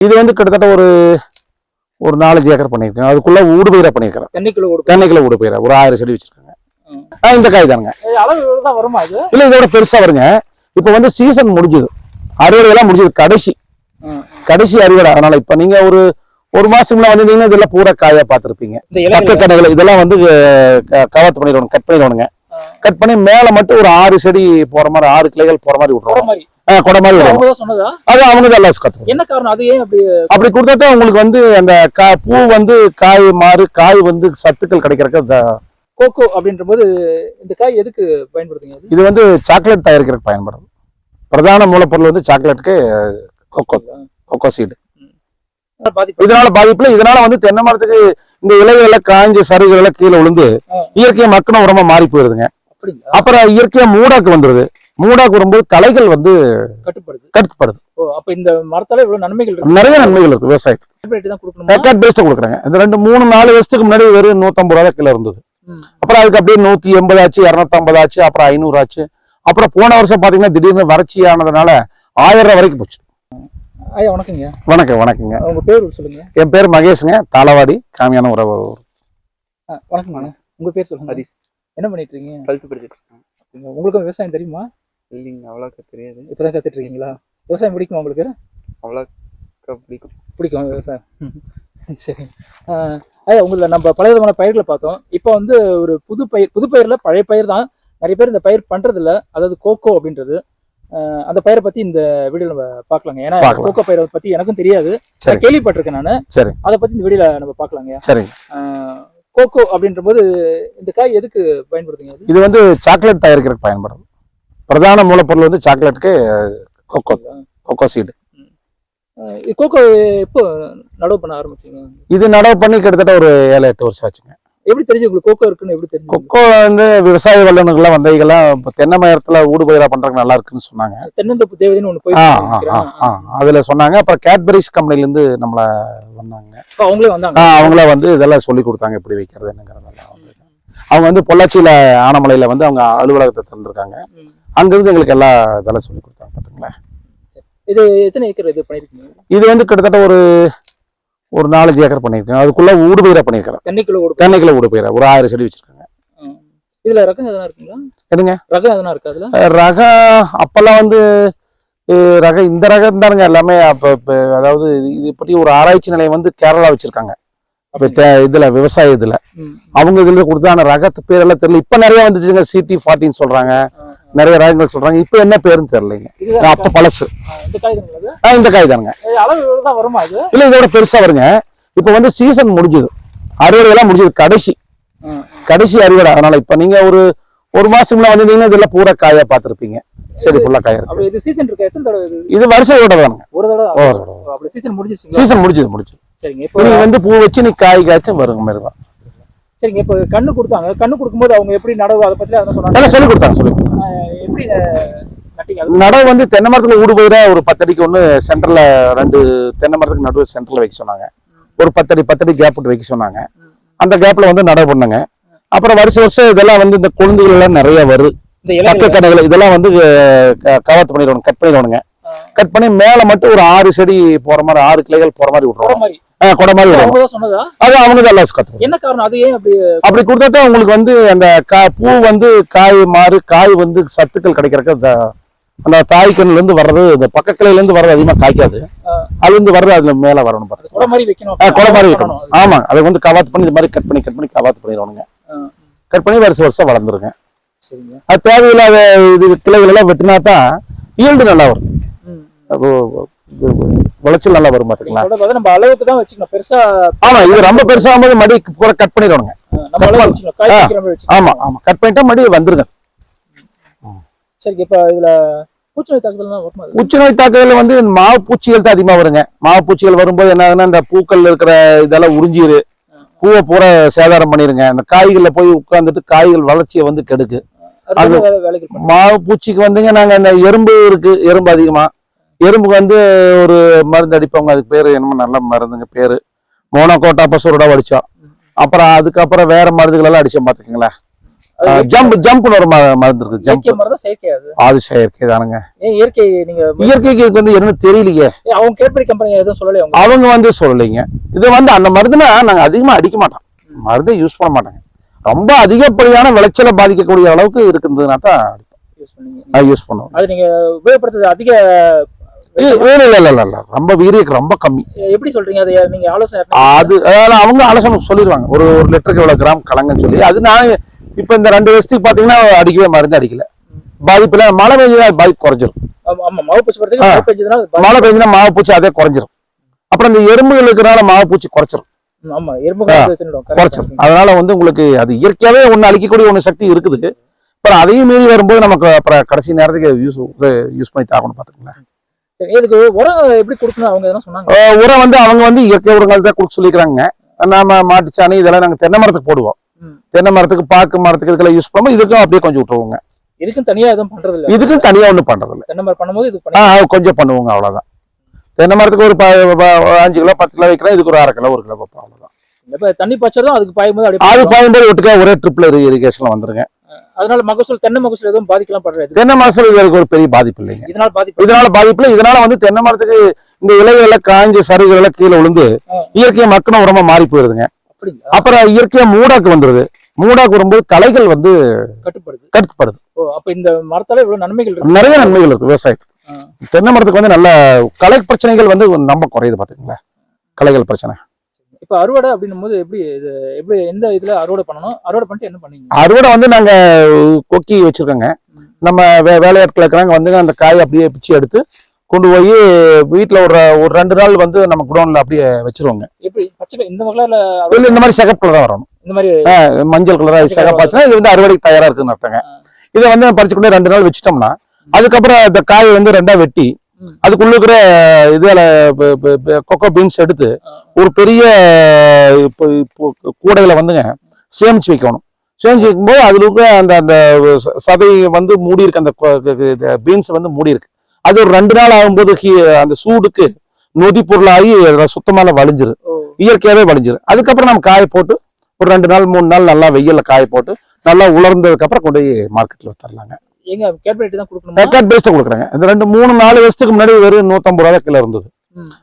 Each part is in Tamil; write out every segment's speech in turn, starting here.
இது வந்து கிட்டத்தட்ட ஒரு ஒரு நாலஞ்சு ஏக்கர் பண்ணியிருக்கேன். அதுக்குள்ள ஊடுபயிரா பண்ணியிருக்கிறேன். தென்னைக்குள்ள தென்னைக்குள்ள ஊடுபயிரா ஒரு ஆயிரம் செடி வச்சிருக்காங்க. இந்த காய் தானுங்க இல்ல இதோட பெருசா வருங்க. இப்போ வந்து சீசன் முடிஞ்சது. அறுவடை எல்லாம் முடிஞ்சது. கடைசி. கடைசி அறுவடை. அதனால இப்ப நீங்க ஒரு ஒரு மாசம்ல வந்திருந்தீங்கன்னா இதெல்லாம் பூரா காயா பார்த்திருப்பீங்க. பக்க இலைகள். கடைகள். இதெல்லாம் வந்து கவாத்து பண்ணிடணும் கட் பண்ணிடணுங்க கட் பண்ணி மேல மட்டும் ஒரு ஆறு செடி போற மாதிரி ஆறு கிளைகள் போற மாதிரி ஆ, கொடை மாதிரி சொன்னதா? அது அவங்க தான் எல்லாம் கத்துக்கணும். என்ன காரணம்? அது ஏன் அப்படி அப்படி கொடுத்தா உங்களுக்கு வந்து அந்த கா- பூ வந்து காய் மாறு காய் வந்து சத்துக்கள் கிடைக்கிறதுக்கு கோகோ அப்படின்ற போது இந்த காய் எதுக்கு பயன்படுத்துங்க இது வந்து சாக்லேட் தயாரிக்கிறதுக்கு பயன்படும் பிரதான மூலப்பொருள் வந்து சாக்லேட்டுக்கு கொக்கோ கொக்கோ சீடு இதனால பாதிப்புல இதனால வந்து தென்னை மரத்துக்கு இந்த இலைகள் எல்லாம் காய்ஞ்ச சருகுகள் எல்லாம் கீழே விழுந்து. இயற்கையா மக்கின உரமா மாறி போயிருதுங்க. அப்புறம் இயற்கையா மூடாக்கு வந்துருது. மூடாக்கு வரும்போது களைகள் வந்து கட்டுப்படுது. கட்டுப்படுது. ஓ அப்ப இந்த மரத்தால இவ்வளவு நன்மைகள் இருக்கு. நிறைய நன்மைகள் இருக்கு விவசாயத்துக்கு பேக்கெட் பேஸ்ட் கொடுக்குறாங்க. இந்த ரெண்டு மூணு நாலு வருஷத்துக்கு முன்னாடி வெறும் நூத்தம்பது ரூபா கிலோ இருந்தது. அப்புறம் அதுக்கு அப்படியே நூத்தி எண்பது ஆச்சு இரநூத்தம்பது ஆச்சு அப்புறம் ஐநூறு ஆச்சு. அப்புறம் போன வருஷம் பாத்தீங்கன்னா திடீர்னு வறட்சி ஆனதுனால ஆயிரம் ரூபாய் வரைக்கும் போச்சு. ஐயா வணக்கங்க வணக்கம் வணக்கங்க உங்க பேர் சொல்லுங்க. என் பேர் மகேஷுங்க. தாளவாடி காமியான உறவு ஆ, வணக்கங்க உங்க பேர் சொல்லுங்க. ஹரிஸ். என்ன பண்ணிட்டு இருக்கீங்க? டுவெல்த்து படிச்சுட்டு இருக்கேன். உங்களுக்கு விவசாயம் தெரியுமா? இல்லைங்க அவ்வளோக்கா தெரியாது. இப்பதான் கத்துட்டு இருக்கீங்களா விவசாயம் பிடிக்குமா உங்களுக்கு? அவ்வளோக்கா பிடிக்கும். பிடிக்கும் விவசாயம். சரி. ஐயா உங்களை நம்ம பல விதமான பயிர்களை பார்த்தோம். இப்போ வந்து ஒரு புது பயிர் புது பயிர்ல பழைய பயிர் தான். நிறைய பேர் இந்த பயிர் பண்றது இல்ல அதாவது கோகோ அப்படின்றது. அந்த பயிரை பத்தி இந்த வீடியோ நம்ம பார்க்கலாங்க. ஏன்னா. கோகோ பயிரை பத்தி எனக்கும் தெரியாது. சரி. நான் கேள்விப்பட்டிருக்கேன் நானு. சரி. அதை பத்தி இந்த வீடியோல நம்ம பார்க்கலாங்க. சரிங்க ஆஹ் கோகோ அப்படின்ற போது இந்த காய் எதுக்கு பயன்படுத்துங்க இது வந்து சாக்லேட் தயாரிக்கிறதுக்கு பயன்படும் பிரதான மூலப்பொருள் வந்து சாக்லேட்டுக்கு கொக்கோ கொக்கோ சீடு. ஆஹ் இது கோகோ எப்போ நடவு பண்ண ஆரம்பிச்சீங்க? இது நடவு பண்ணி கிட்டத்தட்ட ஒரு ஏழு எட்டு வருஷம் ஆச்சுங்க. எப்படி தெரிஞ்சு உங்களுக்கு கோகோ இருக்குன்னு எப்படி தெரிஞ்சு கொக்கோ வந்து விவசாய வல்லுநர்கள்லாம் வந்தவங்கெல்லாம் இப்போ தென்னை மரத்துல ஊடுபயிரா பண்றதுக்கு நல்லா இருக்குன்னு சொன்னாங்க. தென்னந்தோப்பு தேவதைன்னு ஒண்ணு போய் ஆ அதுல சொன்னாங்க. அப்புறம் கேட்பரிஸ் கம்பெனில இருந்து நம்மள வந்தாங்க. அவங்களே வந்தாங்க. ஆ, அவங்கள வந்து இதெல்லாம் சொல்லி கொடுத்தாங்க. எப்படி வைக்கிறது என்னங்கிறதெல்லாம். வந்து அவங்க வந்து பொள்ளாச்சியில ஆனமலையில வந்து அவங்க அலுவலகத்தை திறந்திருக்காங்க. அங்கிருந்து எங்களுக்கு எல்லா இதெல்லாம் சொல்லி கொடுத்தாங்க பாத்துங்களேன் இது எத்தனை ஏக்கர் இது பண்ணிருக்கீங்க? இது வந்து கிட்டத்தட்ட ஒரு ஒரு நாலஞ்சு ஏக்கர் பண்ணியிருக்கேன். அதுக்குள்ள ஊடுபயிரா பண்ணியிருக்கிறேன் தென்னைக்குள்ள கொடுப்போம் தென்னைக்குள்ள ஊடுபயிரா ஒரு ஆயிரம் செடி வச்சிருக்காங்க. இதுல ரகம் எதனா இருக்குங்களா? எதுங்க ரகம் எதனா இருக்கு அதுல? ரகம் அப்பெல்லாம் வந்து ரகம் இந்த ரகம் தானுங்க எல்லாமே. அப்ப அதாவது இது பற்றி ஒரு ஆராய்ச்சி நிலையம் வந்து கேரளா வச்சிருக்காங்க. இப்ப இதுல விவசாய இதுல. அவங்க இதுல கொடுத்த ஆனா ரகத்து பேரெல்லாம் தெரியல. இப்ப நிறைய வந்துச்சுங்க சிடி ஃபார்ட்டின்னு சொல்றாங்க. நிறைய ரகங்கள் சொல்றாங்க. இப்ப என்ன பேருன்னு தெரியலைங்க. அப்ப பழசு. இந்த காய் தானுங்க இல்ல இதோட பெருசா வருங்க. இப்ப வந்து சீசன் முடிஞ்சது. அறுவடை எல்லாம் முடிஞ்சது. கடைசி. கடைசி அறுவடை. அதனால இப்ப நீங்க ஒரு ஒரு மாசம்ல வந்திருந்தீங்கன்னா இதெல்லாம் பூரா காயா பார்த்திருப்பீங்க. சரி ஃபுல்லா காயா இருக்கு. இது சீசன் இருக்கா? வருஷம் ஒரு தடவை ஒரு தடவை. சீசன் முடிஞ்சிருச்சுங்களா? சீசன் முடிஞ்சது முடிஞ்சது. சரிங்க இப்போ வந்து பூ வச்சு நீ காய் காய்ச்சும் வருங்க மாதிரி தான் சரிங்க இப்போ கண்ணு கொடுத்தாங்க. கண்ணு கொடுக்கும்போது அவங்க எப்படி நடவு அதை பத்தி அதை சொன்னாங்க சொல்லி கொடுத்தாங்க சொல்லி எப்படி நடவு வந்து தென்னை மரத்துல ஊடு போயிட ஒரு பத்தடிக்கு ஒண்ணு சென்டர்ல ரெண்டு தென்னை மரத்துக்கு நடுவு சென்டர்ல வைக்க சொன்னாங்க. ஒரு பத்தடி பத்தடி கேப் விட்டு வைக்க சொன்னாங்க. அந்த கேப்ல வந்து நடவு பண்ணுங்க. அப்புறம் வருஷம் வருஷம் இதெல்லாம் வந்து இந்த கொழுந்துகள் எல்லாம் நிறைய வருது பக்க கடைகள் இதெல்லாம் வந்து கவாத்து பண்ணிடணும் கட் பண்ணிடணுங்க. கட் பண்ணி மேல மட்டும் ஒரு ஆறு செடி போற மாதிரி ஆறு கிளைகள் போற மாதிரி விட்டுருவோம். மாதிரி ஆ, கொடை மாதிரி விடுவோம். அவங்க தான் சொன்னதா? அது அவங்க தான் எல்லாம் கத்துக்கணும் என்ன காரணம்? அது ஏன் அப்படி அப்படி கொடுத்தா தான் உங்களுக்கு வந்து அந்த பூ வந்து காய் மாறு காய் வந்து சத்துக்கள் கிடைக்கிறதுக்கு அந்த தாய்க்கண்ணுல இருந்து வர்றது இந்த பக்க கிளையில இருந்து வர்றது அதிகமா காய்க்காது. ஆ. அதுல இருந்து வர்றது அதுல மேல வரணும் அது பாருங்க கொடை மாதிரி வைக்கணும். அது. ஆமா அதை வந்து கவாத்து பண்ணி இந்த மாதிரி கட் பண்ணி கட் பண்ணி கவாத்து பண்ணிடுவானுங்க. கட் பண்ணி வருஷம் வருஷம் வளர்ந்துருங்க. அது தேவையில்லாத இது கிளைகள் எல்லாம் வெட்டினா தான் ஈல்டு நல்லா வரும். இது விளைச்சல் நல்லா வரும் பாத்துக்கலாம் கொடை நம்ம அளவுக்கு தான் வச்சுக்கணும். பெருசா ஆமா இது ரொம்ப பெருசாகும் போது மடி கட் மாதிரி வச்சுக்கணும். ஆமா ஆமா. கட் பண்ணிட்டா மடி வந்துருங்க சரிங்க இப்ப இதுல பூச்சிநோய் தாக்குதல் வந்து மாவு பூச்சிகள் தான் அதிகமா வருங்க. மாவு பூச்சிகள் வரும்போது என்ன ஆகுதுன்னா இந்த பூக்கள்ல இருக்கிற இதெல்லாம் உறிஞ்சிரு. பூவை பூரா சேதாரம் பண்ணிருங்க. அந்த காய்கள்ல போய் உட்கார்ந்துட்டு காய்கள் வளர்ச்சியை வந்து கெடுக்கு. அது மாவு பூச்சிக்கு வந்துங்க நாங்க இந்த எறும்பு இருக்கு. எறும்பு அதிகமா. எறும்புக்கு வந்து ஒரு மருந்து அடிப்போங்க. அதுக்கு பேரு என்னமோ நல்ல மருந்துங்க பேரு. மோனோகோட்டா பசுரோட அடிச்சோம் அப்புறம் அதுக்கப்புறம் வேற மருந்துகள் எல்லாம் அடிச்சோம் பாத்துக்கங்களேன் ஜம்ப் ஜம்ப்னு ஒரு மருந்து இருக்கு. ஜம்ப். அது? செயற்கை தானுங்க. இயற்கை நீங்க இயற்கைக்கு வந்து என்னன்னு தெரியலையே. அவங்க கேட்பரி கம்பெனி எதுவும் சொல்லலையே அவங்க வந்து சொல்லலைங்க. இது வந்து அந்த மருந்துனா நாங்க அதிகமா அடிக்க மாட்டோம். மருந்தே யூஸ் பண்ண மாட்டாங்க. ரொம்ப அதிகப்படியான விளைச்சலை பாதிக்கக்கூடிய அளவுக்கு இருக்குதுன்னா தான் யூஸ் பண்ணுவோம் அது நீங்க உபயோகப்படுத்துறது அதிக இல்ல இல்ல இல்ல இல்ல. ரொம்ப வீரியக்கு ரொம்ப கம்மி. எப்படி சொல்றீங்க? அது நீங்க ஆலோசனை அது அதாவது அவங்க ஆலோசனை சொல்லிடுவாங்க ஒரு ஒரு லிட்டருக்கு இவ்வளவு கிராம் கலங்கன்னு சொல்லி. அது நான் இப்ப இந்த ரெண்டு வருஷத்துக்கு பாத்தீங்கன்னா அடிக்கவே மருந்து அடிக்கல. பாதிப்புல மழை பெஞ்சா பாதிப்பு குறைஞ்சிரும். மாவு பூச்சி. மழை பெஞ்சுனா மாவு பூச்சி அதே குறைஞ்சிரும். அப்புறம் இந்த எறும்புகள் இருக்கிறனால மாவு பூச்சி குறைச்சிரும். குறைச்சிரும். தான். அதனால வந்து உங்களுக்கு அது இயற்கையாவே ஒண்ணு அழிக்கக்கூடிய ஒண்ணு சக்தி இருக்குது. அப்புறம் அதையும் மீறி வரும்போது நமக்கு அப்புறம் கடைசி நேரத்துக்கு யூஸ் யூஸ் பண்ணி தாக்கணும் பாத்துக்கோங்களேன். சரி இதுக்கு உரம் எப்படி கொடுக்கணும்? அவங்க எதனா சொன்னாங்க உரம் வந்து அவங்க வந்து இயற்கை உரங்கள் தான் கொடுக்க சொல்லிக்கிறாங்க. நாம மாட்டுச்சாணி இதெல்லாம் நாங்க தென்னை மரத்துக்கு போடுவோம். தென்னை மரத்துக்கு பாக்கு மரத்துக்கு இதுக்கெல்லாம் யூஸ் பண்ணும்போது இதுக்கும் அப்படியே கொஞ்சம் விட்டுருவோங்க. இதுக்கும் தனியா எதுவும் பண்றது இல்ல இதுக்கும் தனியா ஒண்ணும் பண்றது இல்ல தென்னை மரம் பண்ணும்போது இது ஆ, கொஞ்சம் பண்ணுவோங்க அவ்வளவுதான். தென்னை மரத்துக்கு ஒரு அஞ்சு கிலோ பத்து கிலோ வைக்கிறேன் இதுக்கு ஒரு அரை கிலோ ஒரு கிலோ வைப்போம் அவ்வளவுதான். இப்ப தண்ணி பாய்ச்சறதும் அதுக்கு பாயும்போது அது பாயும்போது ஒட்டுக்கா ஒரே ட்ரிப்ல இரிகேஷன்ல வந்துருங்க. அதனால மகசூல் தென்னை மகசூல் எதுவும் பாதிக்கலாம் படுறது தென்னை மரத்துல இதுக்கு ஒரு பெரிய பாதிப்பு இல்லைங்க. இதனால பாதிப்பு இதனால பாதிப்பு இல்லை. இதனால வந்து தென்னை மரத்துக்கு இந்த இலைகள் எல்லாம் காஞ்ச சருகுகள் எல்லாம் கீழே விழுந்து. இயற்கையா மக்கின உரமா மாறி போயிருதுங்க. அப்புறம் இயற்கையா மூடாக்கு வந்துருது. மூடாக்கு வரும்போது களைகள் வந்து கட்டுப்படுது. கட்டுப்படுது. அப்ப இந்த மரத்தால இவ்வளவு நன்மைகள் இருக்கு. நிறைய நன்மைகள் இருக்கு விவசாயத்துக்கு. தென்னை மரத்துக்கு வந்து நல்ல களை பிரச்சனைகள் வந்து ரொம்ப குறையுது பாத்துக்கங்களேன் களைகள் பிரச்சனை. இப்ப அறுவடை அப்படின்னும் போது எப்படி இது எப்படி எந்த இதுல அறுவடை பண்ணணும் அறுவடை பண்ணிட்டு என்ன பண்ணீங்க அறுவடை வந்து நாங்க கொக்கி வச்சிருக்கோங்க. நம்ம வே வேலையாட்கள் இருக்கிறாங்க வந்து அந்த காய் அப்படியே பிச்சு எடுத்து கொண்டு போய் வீட்டுல ஒரு ஒரு ரெண்டு நாள் வந்து நம்ம குடோன்ல அப்படியே வச்சிருவோங்க எப்படி பச்சை இந்த கலர்ல இந்த மாதிரி சிகப்பு கலர் தான் வரணும் இந்த மாதிரி மஞ்சள் கலரா சிகப்பாச்சுன்னா இது வந்து அறுவடைக்கு தயாரா இருக்குன்னு அர்த்தங்க. இதை வந்து பறிச்சு கொண்டு ரெண்டு நாள் வச்சுட்டோம்னா அதுக்கப்புறம் இந்த காய் வந்து ரெண்டா வெட்டி. அதுக்குள்ள இருக்கிற இதுல கொக்கோ பீன்ஸ் எடுத்து. ஒரு பெரிய கூடையில வந்துங்க சேமிச்சு வைக்கணும். சேமிச்சு வைக்கும்போது அதுல இருக்கிற அந்த அந்த சதை வந்து மூடி இருக்கு அந்த பீன்ஸ் வந்து மூடி இருக்கு. அது ஒரு ரெண்டு நாள் ஆகும்போது அந்த சூடுக்கு நொதி பொருளாகி அதுல சுத்தமான வலிஞ்சிரு ஓ. இயற்கையாவே வடிஞ்சிரு அதுக்கப்புறம் நம்ம காய போட்டு ஒரு ரெண்டு நாள் மூணு நாள் நல்லா வெயில்ல காய போட்டு நல்லா உலர்ந்ததுக்கு அப்புறம் கொண்டு போய் மார்க்கெட்ல வித்தரலாங்க. எங்க கேட்பரேட் தான் கொடுக்கணுமா? பேக்கெட் பேஸ்ட் கொடுக்குறாங்க. இந்த ரெண்டு மூணு நாலு வருஷத்துக்கு முன்னாடி வெறும் நூத்தம்பது ரூபா கிலோ இருந்தது.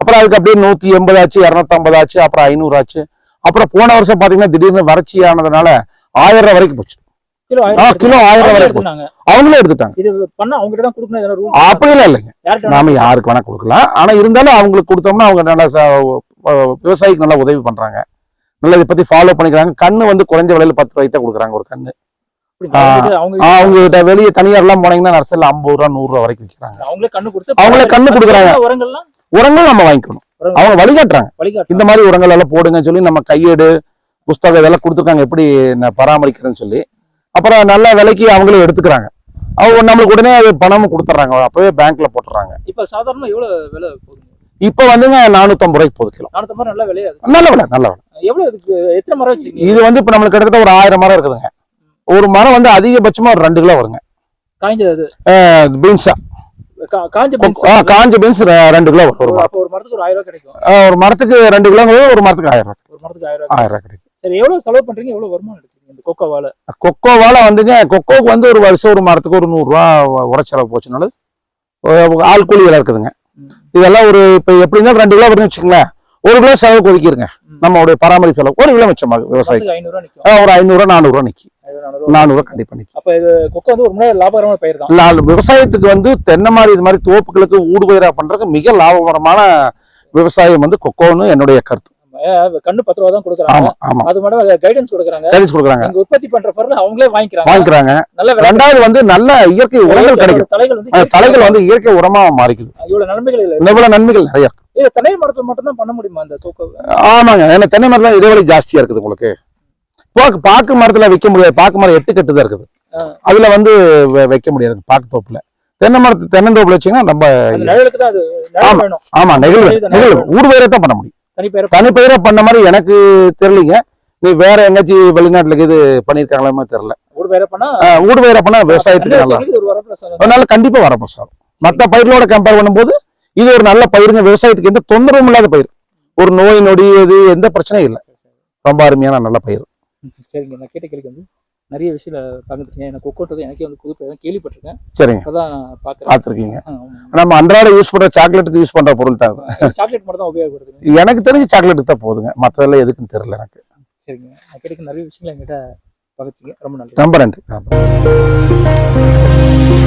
அப்புறம் அதுக்கு அப்படியே நூத்தி எண்பது ஆச்சு இரநூத்தம்பது ஆச்சு அப்புறம் ஐநூறு ஆச்சு. அப்புறம் போன வருஷம் பாத்தீங்கன்னா திடீர்னு வறட்சி ஆனதுனால ஆயிரம் ரூபாய் வரைக்கும் போச்சு. கிலோ ஆயிரம் ரூபாய். எடுத்துனாங்க அவங்களே எடுத்துட்டாங்க. இது பண்ணா அவங்க கிட்ட தான் கொடுக்கணும் எதனா ரூல் அப்படிலாம் இல்லைங்க. நாம யாருக்கு வேணா கொடுக்கலாம். ஆனா இருந்தாலும் அவங்களுக்கு கொடுத்தோம்னா அவங்க நல்லா விவசாயிக்கு நல்லா உதவி பண்றாங்க. நல்லா இதை பத்தி ஃபாலோ பண்ணிக்கிறாங்க. கண்ணு வந்து குறைஞ்ச விலையில பத்து ரூபாய்க்கு தான் கொடுக்குறாங்க ஒரு கண்ணு. அவங்க வெளியே தனியார் எல்லாம் போனீங்கன்னா நர்சரியில் ஐம்பது ரூபா நூறு ரூபா வரைக்கும் விற்கிறாங்க அவங்களே கண்ணு கொடுத்து அவங்களே கண்ணு கொடுக்குறாங்க. உரங்கள் நம்ம வாங்கிக்கணும். அவங்க வழிகாட்டுறாங்க. வழிகாட்டு இந்த மாதிரி உரங்கள் எல்லாம் போடுங்கன்னு சொல்லி நம்ம கையேடு புஸ்தகம் இதெல்லாம் கொடுத்துருக்காங்க. எப்படி பராமரிக்கிறேன்னு சொல்லி. அப்புறம் நல்ல விலைக்கு அவங்களே எடுத்துக்கிறாங்க. அவங்க நம்மளுக்கு உடனே அது பணமும் கொடுத்துட்றாங்க. அப்பவே பேங்க்ல போட்டுறாங்க இப்ப விலை போகுது? வந்துங்க நானூத்தம்பது ரூபாய்க்கு போகுது கிலோ. நல்ல இருக்கு நல்ல விலை நல்ல விலை. எவ்வளவு இதுக்கு எத்தனை மரம் இது வந்து இப்போ நம்மளுக்கு கிட்டத்தட்ட ஒரு ஆயிரம் மரம் இருக்குதுங்க. ஒரு மரம் வந்து அதிகபட்சமா ஒரு ரெண்டு கிலோ வருங்க. காய்ஞ்சது பீன்ஸா காஞ்ச பீன்ஸ் ரெண்டு கிலோ வரும் ஒரு மரத்துக்கு. ஒரு ஆயிரம் ரூபாய் கிடைக்கும். ஆ, ஒரு மரத்துக்கு ரெண்டு கிலோங்கிறது ஒரு மரத்துக்கு ஆயிரம் ரூபாய் ஒரு மரத்துக்கு ஆயிரம் ஆயிரம் கிடைக்கும். சரி எவ்வளவு செலவு பண்றீங்க? எவ்வளவு வருமானம் எடுத்துக்கீங்க இந்த கொக்கோவால கொக்கோவால வந்துங்க கொக்கோவுக்கு வந்து ஒரு வருஷம் ஒரு மரத்துக்கு ஒரு நூறுரூவா உரச்செலவு போச்சுனாலும் அஹ் ஆள் கூலி விலை இருக்குதுங்க. இதெல்லாம் ஒரு இப்போ எப்படி இருந்தாலும் ரெண்டு கிலோ வருதுன்னு வச்சுக்கோங்களேன் ஒரு கிலோ செலவு ஒதுக்கிருங்க. ம். நம்மளுடைய பராமரிப்பு செலவு. ஒரு கிலோ மிச்சமாகும் விவசாயிக்கு. ஒரு ஐநூறுரூவா நானூறுரூவா ஐநூறு, நானூறு கண்டிப்பா நிக்கி அப்ப இது கொக்கோ வந்து ஒரு லாபகரமான பயிர் தான். நாலு விவசாயத்துக்கு வந்து தென்னை மாதிரி இது மாதிரி தோப்புகளுக்கு ஊடுபயிரா பண்றதுக்கு மிக லாபகரமான விவசாயம் வந்து கொக்கோன்னு என்னுடைய கருத்து. கண்ணு பத்து ரூபா தான் கொடுக்குறாங்க. அது மட்டும் கைடன்ஸ் கொடுக்குறாங்க. கைடன்ஸ் கொடுக்குறாங்க. உற்பத்தி பண்ற பொருள் அவங்களே வாங்கிக்கிறாங்க. வாங்கிக்கிறாங்க. நல்ல ரெண்டாவது வந்து நல்ல இயற்கை உரங்கள் கிடைக்கும் தலைகள் வந்து இயற்கை உரமா மாறிக்குது. இவ்வளவு நன்மைகள் இல்ல. இவ்வளவு நன்மைகள் நிறைய தென்னை மரத்துல மட்டும் தான் பண்ண முடியுமா அந்த ஆமாங்க ஏன்னா தென்னை மரத்துல இடைவெளி ஜாஸ்தியா இருக்குது உங்களுக்கு. பாக்கு பாக்கு மரத்துல வைக்க முடியாது. பாக்கு மரம் எட்டு கட்டு தான் இருக்குது. அதுல வந்து வைக்க முடியாது. பாக்கு தோப்புல. தென்னை மரத்து தென்னந்தோப்புல வச்சீங்கன்னா நம்ம ஆமா. நெகிழ்வு நெகிழ்வு. ஊடுபயிரை தான் பண்ண முடியும். தனிப்பயிரா? பண்ண மாதிரி எனக்கு தெரியலீங்க. நீ வேற எங்கேயாச்சும் வெளிநாட்டுல இது பண்ணிருக்காங்களா தெரியல. ஊடுபயிரை பண்ணா? விவசாயத்துக்கு நல்லா அதனால கண்டிப்பா வரப்பிரசாதம் மற்ற பயிர்களோட கம்பேர் பண்ணும்போது இது ஒரு நல்ல பயிருங்க. விவசாயத்துக்கு எந்த தொந்தரவும் இல்லாத பயிர். ஒரு நோய் நொடி இது எந்த பிரச்சனையும் இல்லை. ரொம்ப அருமையான நல்ல பயிர். சரிங்க நான் கேட்ட கேள்வி வந்து நிறைய விஷயம் பகிர்ந்துருக்கீங்க எனக்கு கொக்கோன்றது எனக்கே வந்து புது தான் கேள்விப்பட்டிருக்கேன். சரிங்க. இப்பதான் பார்க்குறேன். பார்த்துருக்கீங்க. நம்ம அன்றாட யூஸ் பண்ற சாக்லேட்டுக்கு யூஸ் பண்ற பொருள் தான். சாக்லேட் மட்டும் தான் உபயோகப்படுத்துங்க எனக்கு தெரிஞ்சு சாக்லேட்டுக்கு தான் போதுங்க. மற்றதெல்லாம் எதுக்குன்னு தெரியல எனக்கு. சரிங்க. நான் கிடைக்க நிறைய விஷயங்கள் என்கிட்ட பகிர்ந்தீங்க ரொம்ப நன்றி. ரொம்ப நன்றி.